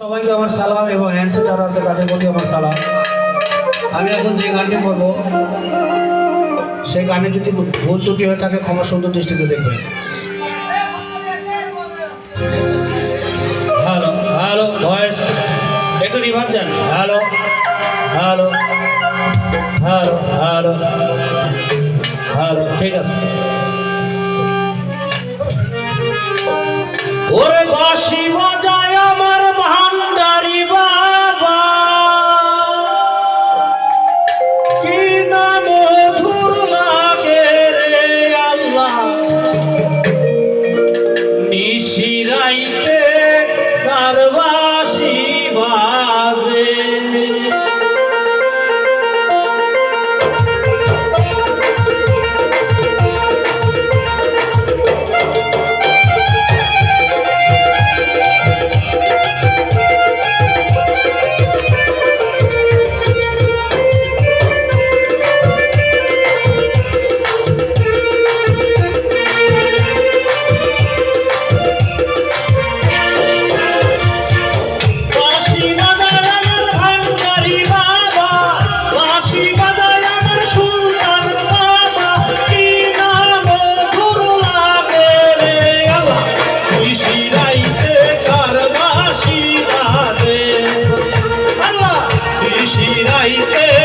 সবাইকে আমার সালাম এবং হ্যান্ডসেট যারা আছে তাদের প্রতি আমার সালাম। আমি এখন যে গানটি করব সেই গানে যদি ভুল ত্রুটি হয়ে থাকে, ক্ষমা সুন্দর দৃষ্টিতে দেখবেন। হ্যালো হ্যালো ভয়েস একটু রিভার যান hello hello hello hello hello ঠিক আছে। ওরে বাঁশি বাজায় கைத்தே